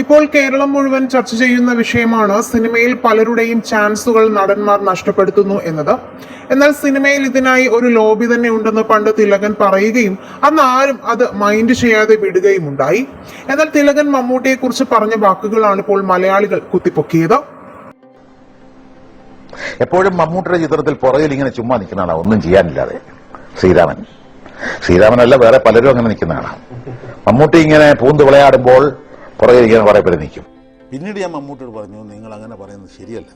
ഇപ്പോൾ കേരളം മുഴുവൻ ചർച്ച ചെയ്യുന്ന വിഷയമാണ് സിനിമയിൽ പലരുടെയും ചാൻസുകൾ നടന്മാർ നഷ്ടപ്പെടുത്തുന്നു എന്നത്. എന്നാൽ സിനിമയിൽ ഇതിനായി ഒരു ലോബി തന്നെ ഉണ്ടെന്ന് പണ്ട് തിലകൻ പറയുകയും അന്ന് ആരും അത് മൈൻഡ് ചെയ്യാതെ വിടുകയും ഉണ്ടായി. എന്നാൽ തിലകൻ മമ്മൂട്ടിയെ കുറിച്ച് പറഞ്ഞ വാക്കുകളാണ് ഇപ്പോൾ മലയാളികൾ കുത്തിപ്പൊക്കിയത്. എപ്പോഴും മമ്മൂട്ടിയുടെ ചിത്രത്തിൽ പുറകിൽ ഇങ്ങനെ ചുമ്മാ നിൽക്കുന്നതാണ് ഒന്നും ചെയ്യാനില്ലാതെ. ശ്രീരാമൻ. ശ്രീരാമനല്ല വേറെ പലരും അങ്ങനെ നിൽക്കുന്നതാണ് മമ്മൂട്ടി ഇങ്ങനെ പൂന്ത് വിളയാടുമ്പോൾ പുറകിൽ ഇരിക്കാൻ കുറെ പേര് നിൽക്കും. പിന്നീട് ഞാൻ മമ്മൂട്ടിയോട് പറഞ്ഞു നിങ്ങൾ അങ്ങനെ പറയുന്നത് ശരിയല്ല.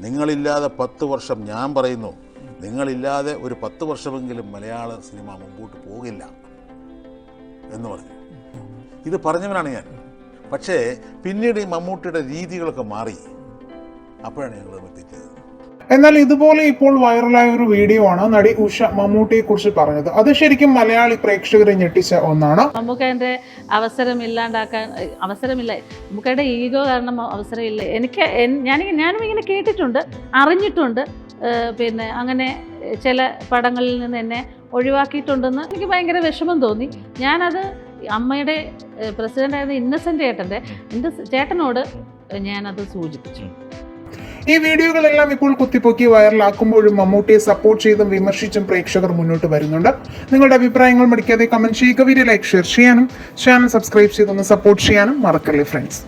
നിങ്ങളില്ലാതെ പത്ത് വർഷം ഞാൻ പറയുന്നു നിങ്ങളില്ലാതെ ഒരു പത്ത് വർഷമെങ്കിലും മലയാള സിനിമ മുമ്പോട്ട് പോകില്ല. എന്ന് പറഞ്ഞു. ഇത് പറഞ്ഞവനാണ് ഞാൻ. പക്ഷേ പിന്നീട് ഈ മമ്മൂട്ടിയുടെ രീതികളൊക്കെ മാറി. അപ്പോഴാണ് ഞങ്ങൾ തെറ്റിയത് എന്നാൽ ഇതുപോലെ ഇപ്പോൾ വൈറലായ ഒരു വീഡിയോ ആണ് നടി ഉഷ മമ്മൂട്ടിയെ കുറിച്ച് പറഞ്ഞത്. അത് ശരിക്കും മലയാളി പ്രേക്ഷകരെ ഞെട്ടിച്ച ഒന്നാണ്. നമുക്കതിന്റെ അവസരം ഇല്ലാണ്ടാക്കാൻ അവസരമില്ല. എന്റെ ഈഗോ കാരണം അവസരമില്ല. എനിക്ക് ഞാൻ ഞാനും ഇങ്ങനെ കേട്ടിട്ടുണ്ട് അറിഞ്ഞിട്ടുണ്ട്. പിന്നെ അങ്ങനെ ചില പടങ്ങളിൽ നിന്ന് എന്നെ ഒഴിവാക്കിയിട്ടുണ്ടെന്ന് എനിക്ക് ഭയങ്കര വിഷമം തോന്നി. ഞാനത് അമ്മയുടെ പ്രസിഡന്റായിരുന്ന ഇന്നസെന്റ് ചേട്ടന്റെ എന്റെ ചേട്ടനോട് ഞാനത് സൂചിപ്പിച്ചു. ഈ വീഡിയോകളെല്ലാം ഇപ്പോൾ കുത്തിപ്പൊക്കി വൈറലാക്കുമ്പോഴും മമ്മൂട്ടിയെ സപ്പോർട്ട് ചെയ്തും വിമർശിച്ചും പ്രേക്ഷകർ മുന്നോട്ട് വരുന്നുണ്ട്. നിങ്ങളുടെ അഭിപ്രായങ്ങൾ മടിക്കാതെ കമന്റ് ചെയ്യുക വീഡിയോ ലൈക്ക് ഷെയർ ചെയ്യാനും ചാനൽ സബ്സ്ക്രൈബ് ചെയ്തൊന്ന് സപ്പോർട്ട് ചെയ്യാനും മറക്കല്ലേ ഫ്രണ്ട്സ്